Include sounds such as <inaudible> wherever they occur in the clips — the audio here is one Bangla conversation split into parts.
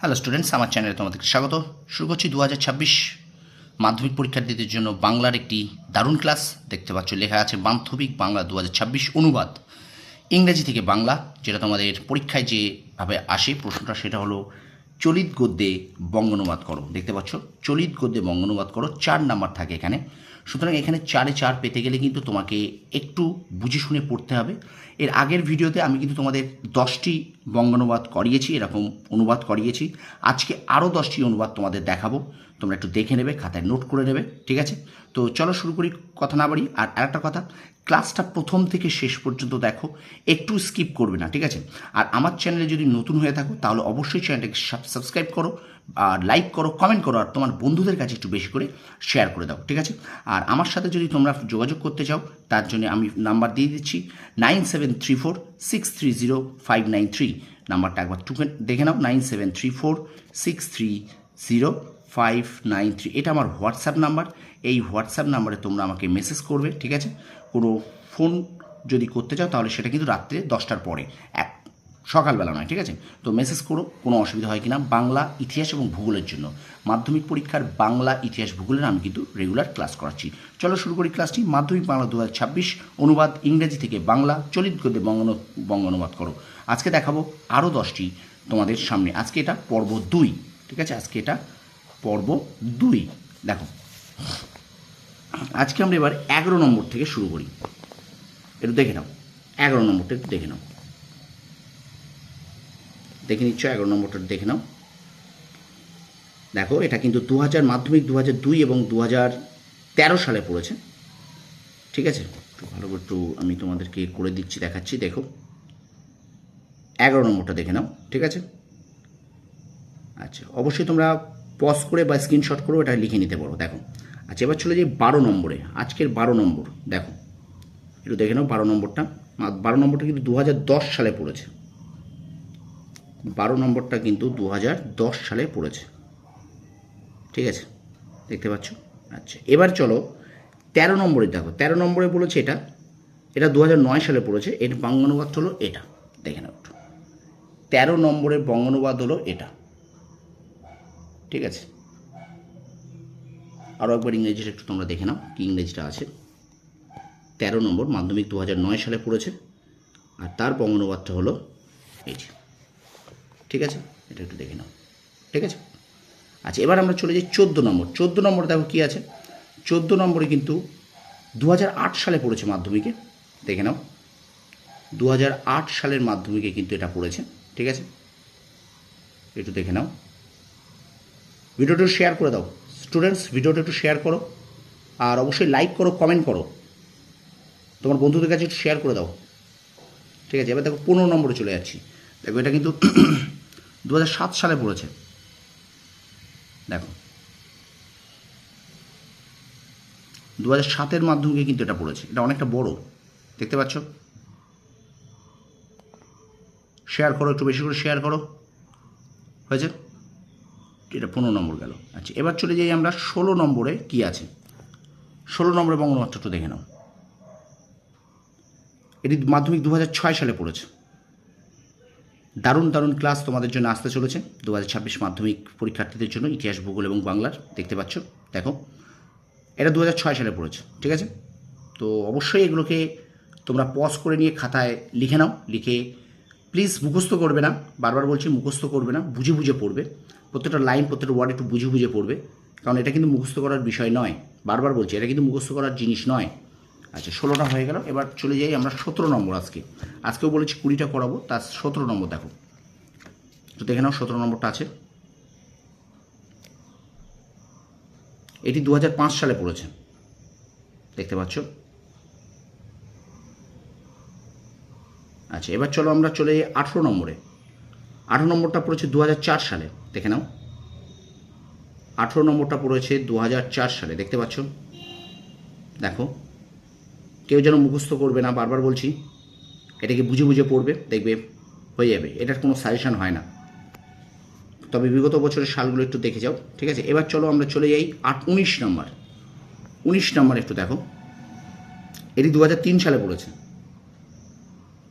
হ্যালো স্টুডেন্টস আমার চ্যানেলে তোমাদেরকে স্বাগত। শুরু করছি দু হাজার ছাব্বিশ মাধ্যমিক পরীক্ষার্থীদের জন্য বাংলার একটি দারুণ ক্লাস দেখতে পাচ্ছ, লেখা আছে মাধ্যমিক বাংলা দু হাজার ছাব্বিশ অনুবাদ। ইংরেজি থেকে বাংলা, যেটা তোমাদের পরীক্ষায় যেভাবে আসে প্রশ্নটা, সেটা হলো চলিত গদ্যে বঙ্গানুবাদ করো। দেখতে পাচ্ছ, চলিত গদ্যে বঙ্গানুবাদ করো, চার নাম্বার থাকে এখানে। সুতরাং এখানে চারে চার পেতে গেলে কিন্তু তোমাকে একটু বুঝে শুনে পড়তে হবে। এর আগের ভিডিওতে আমি কিন্তু তোমাদের দশটি বঙ্গানুবাদ করিয়েছি, এরকম অনুবাদ করিয়েছি। আজকে আরও দশটি অনুবাদ তোমাদের দেখাবো। তোমরা একটু দেখে নেবে, খাতায় নোট করে নেবে, ঠিক আছে? তো চলো শুরু করি, কথা না বাড়ি আর আরেকটা কথা, ক্লাসটা প্রথম থেকে শেষ পর্যন্ত দেখো, একটু স্কিপ করবে না, ঠিক আছে? আর আমার চ্যানেলে যদি নতুন হয়ে থাকো, তাহলে অবশ্যই চ্যানেলটাকে সাবস্ক্রাইব করো, আর লাইক করো, কমেন্ট করো, আর তোমার বন্ধুদের কাছে একটু বেশি করে শেয়ার করে দাও, ঠিক আছে? আর আমার সাথে যদি তোমরা যোগাযোগ করতে চাও, তার জন্য আমি নাম্বার দিয়ে দিচ্ছি, nine seven three four six three zero five nine three. নাম্বারটা একবার টুকে দেখে নাও, nine seven three four six three zero five nine three. এটা আমার হোয়াটসঅ্যাপ নাম্বার। এই হোয়াটসঅ্যাপ নাম্বারে তোমরা আমাকে মেসেজ করবে, ঠিক আছে? কোনো ফোন যদি করতে চাও, তাহলে সেটা কিন্তু রাত্রে দশটার পরে, এক সকালবেলা নয়, ঠিক আছে? তো মেসেজ করো, কোনো অসুবিধা হয় কিনা? বাংলা, ইতিহাস এবং ভূগোলের জন্য। মাধ্যমিক পরীক্ষার বাংলা, ইতিহাস, ভূগোলের আমি কিন্তু রেগুলার ক্লাস করাচ্ছি। চলো শুরু করি ক্লাসটি মাধ্যমিক বাংলা দু হাজার ছাব্বিশ, অনুবাদ ইংরেজি থেকে বাংলা চলিত গদ্যে বঙ্গন বঙ্গ অনুবাদ করো। আজকে দেখাবো আরও দশটি তোমাদের সামনে। আজকে এটা পর্ব দুই, ঠিক আছে? আজকে এটা পর্ব দুই। দেখো, আজকে আমরা এবার এগারো নম্বর থেকে শুরু করি। একটু দেখে নাও। এগারো নম্বরটা একটু দেখে নাও। দেখে নিচ্ছ, এগারো নম্বরটা দেখে নাও। দেখো, এটা কিন্তু দু হাজার মাধ্যমিক দু হাজার দুই এবং দু হাজার তেরো সালে পড়েছে। ঠিক আছে? একটু ভালো করে একটু আমি তোমাদেরকে করে দিচ্ছি, দেখাচ্ছি, দেখো। এগারো নম্বরটা দেখে নাও, ঠিক আছে? আচ্ছা অবশ্যই তোমরা পজ করে বা স্ক্রিনশট করেও এটা লিখে নিতে পারো, দেখো। আচ্ছা এবার চলে যাই বারো নম্বরে, আজকের বারো নম্বর, দেখো। একটু দেখে নাও বারো নম্বরটা। বারো নম্বরটা কিন্তু দু হাজার দশ সালে পড়েছে। বারো নম্বরটা কিন্তু দু হাজার দশ সালে পড়েছে। ঠিক আছে? দেখতে পাচ্ছ? আচ্ছা এবার চলো তেরো নম্বরে দেখো। তেরো নম্বরে বলেছে এটা। এটা দু হাজার নয় সালে পড়েছে। এর বঙ্গানুবাদ হলো এটা। দেখে নাও একটু। তেরো নম্বরের বঙ্গানুবাদ হলো এটা। ঠিক আছে? আরও একবার ইংরেজিটা একটু তোমরা দেখে নাও কি ইংরেজিটা আছে। তেরো নম্বর মাধ্যমিক দু হাজার নয় সালে পড়েছে। আর তার বঙ্গানুবাদটা হলো এই যে। ঠিক আছে? এটা একটু দেখে নাও। ঠিক আছে? আচ্ছা এবার আমরা চলে যাই চোদ্দ নম্বর। চোদ্দ নম্বর দেখো কী আছে? চোদ্দ নম্বরে কিন্তু দু হাজার আট সালে পড়েছে মাধ্যমিকে। দেখে নাও। দু হাজার আট সালের মাধ্যমিকে কিন্তু এটা পড়েছে। ঠিক আছে? একটু দেখে নাও। ভিডিওটা শেয়ার করে দাও। স্টুডেন্টস ভিডিওটা একটু শেয়ার করো। আর অবশ্যই লাইক করো কমেন্ট করো। তোমার বন্ধুদের কাছে একটু শেয়ার করে দাও। ঠিক আছে? এবার দেখো পনেরো নম্বরে চলে যাচ্ছি। দেখো, এটা কিন্তু <clears throat> দু সালে পড়েছে। দেখো। দু হাজার সাতের মাধ্যমে কিন্তু এটা পড়েছে। এটা অনেকটা বড়। দেখতে পাচ্ছ? শেয়ার করো, একটু বেশি করে শেয়ার করো। হয়েছে? এটা পনেরো নম্বর গেল। আচ্ছা এবার চলে যাই আমরা ষোলো নম্বরে কি আছে? ষোলো নম্বরে বঙ্গমাত্র একটু দেখে নাও। এটি মাধ্যমিক দু সালে পড়েছে। দারুণ দারুণ ক্লাস তোমাদের জন্য আসতে চলেছে। দু মাধ্যমিক পরীক্ষার্থীদের জন্য ইতিহাস, ভূগোল এবং বাংলার দেখতে পাচ্ছ। দেখো, এটা দু সালে পড়েছে, ঠিক আছে? তো অবশ্যই এগুলোকে তোমরা পজ করে নিয়ে খাতায় লিখে নাও, লিখে প্লিজ মুখস্থ করবে না, বারবার বলছি মুখস্থ করবে না, বুঝে বুঝে পড়বে। প্রত্যেকটা লাইন প্রত্যেকটা ওয়ার্ড একটু বুঝে বুঝে পড়বে, কারণ এটা কিন্তু মুখস্থ করার বিষয় নয়। বারবার বলছি, এটা কিন্তু মুখস্থ করার জিনিস নয়। আচ্ছা ষোলোটা হয়ে গেল, এবার চলে যাই আমরা সতেরো নম্বর আজকে। আজকেও বলেছি কুড়িটা করাবো, তার সতেরো নম্বর দেখো। তো দেখে নাও সতেরো নম্বরটা আছে। এটি দু হাজার পাঁচ সালে পড়েছে। দেখতে পাচ্ছ? আচ্ছা এবার চলো আমরা চলে যাই আঠেরো নম্বরে। আঠেরো নম্বরটা পড়েছে দু হাজার চার সালে, দেখে নাও। আঠেরো নম্বরটা পড়েছে দু হাজার চার সালে, দেখতে পাচ্ছ? দেখো। কেউ যেন মুখস্থ করবে না, বারবার বলছি, এটাকে বুঝে বুঝে পড়বে, দেখবে হয়ে যাবে। এটার কোনো সাজেশন হয় না। তবে বিগত বছরের সালগুলো একটু দেখে যাও, ঠিক আছে? এবার চলো আমরা চলে যাই আট উনিশ নম্বর। উনিশ নম্বর একটু দেখো। এটি দু হাজার তিন সালে পড়েছে।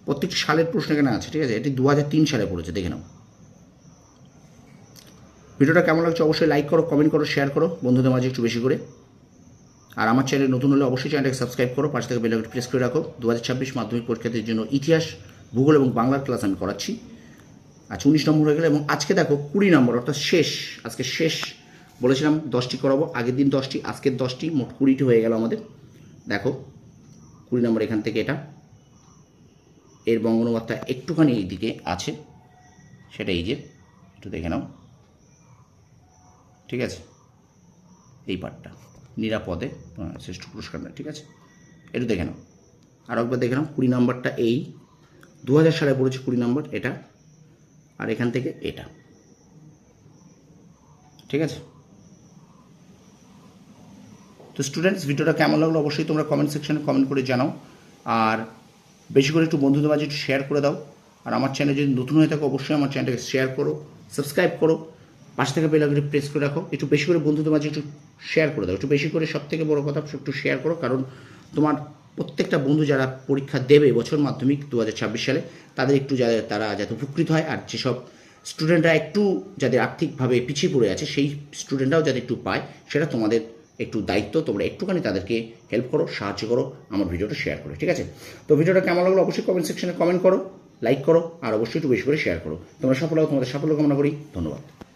প্রত্যেকটি সালের প্রশ্ন এখানে আছে, ঠিক আছে? এটি দু হাজার তিন সালে পড়েছে, দেখে নাও। ভিডিওটা কেমন লাগছে অবশ্যই লাইক করো কমেন্ট করো শেয়ার করো, বন্ধুদের মাঝে একটু বেশি করে। আর আমার চ্যানেল নতুন হলে অবশ্যই চ্যানেলটাকে সাবস্ক্রাইব করো, পাশে থেকে বেলাইকন প্রেস করে রাখো। দু হাজার ছাব্বিশ মাধ্যমিক পরীক্ষার্থীর জন্য ইতিহাস, ভূগোল এবং বাংলার ক্লাস আমি করাচ্ছি। আচ্ছা উনিশ নম্বর হয়ে গেল এবং আজকে দেখো কুড়ি নম্বর, অর্থাৎ শেষ, আজকে শেষ। বলেছিলাম দশটি করাবো, আগের দিন দশটি, আজকের দশটি, মোট কুড়িটি হয়ে গেল আমাদের। দেখো, কুড়ি নম্বর এখান থেকে এটা। এর বঙ্গানুবাদটা একটুখানি এই দিকে আছে। সেটা এই যে, একটু দেখে নাও। ঠিক আছে? এই পার্টটা নিরাপদে শ্রেষ্ঠ পুরস্কার নেয়, ঠিক আছে? এটা দেখে নাও। আরও একবার দেখে নাও, কুড়ি নম্বরটা এই। দু হাজার সালে পড়েছে কুড়ি নম্বর, এটা। আর এখান থেকে এটা। ঠিক আছে? তো স্টুডেন্টস ভিডিওটা কেমন লাগল অবশ্যই তোমরা কমেন্ট সেকশনে কমেন্ট করে জানাও। আর বেশি করে একটু বন্ধুদের মাঝে একটু শেয়ার করে দাও। আর আমার চ্যানেল যদি নতুন হয়ে থাকে, অবশ্যই আমার চ্যানেলটাকে শেয়ার করো সাবস্ক্রাইব করো। পাশ থেকে বেল আইকনটি প্রেস করে রাখো। একটু বেশি করে বন্ধুদের মাঝে একটু শেয়ার করে দাও। একটু বেশি করে সব থেকে বড় কথা একটু শেয়ার করো। কারণ তোমার প্রত্যেকটা বন্ধু যারা পরীক্ষা দেবে বছর মাধ্যমিক দু হাজার ছাব্বিশ সালে, তাদের একটু যা- তারা যাতে উপকৃত হয়। আর যেসব স্টুডেন্টরা একটু যাদের আর্থিকভাবে পিছিয়ে পড়ে আছে, সেই স্টুডেন্টরাও যাতে একটু পায়, সেটা তোমাদের একটু দায়িত্ব। তোমরা একটুখানি তাদেরকে হেল্প করো, সাহায্য করো, আমার ভিডিওটা শেয়ার করো, ঠিক আছে? তো ভিডিওটা কেমন লাগল অবশ্যই কমেন্ট সেকশনে কমেন্ট করো লাইক করো, আর অবশ্যই একটু বেশি করে শেয়ার করো। তোমরা সফল হও, তোমাদের সাফল্য কামনা করি। ধন্যবাদ।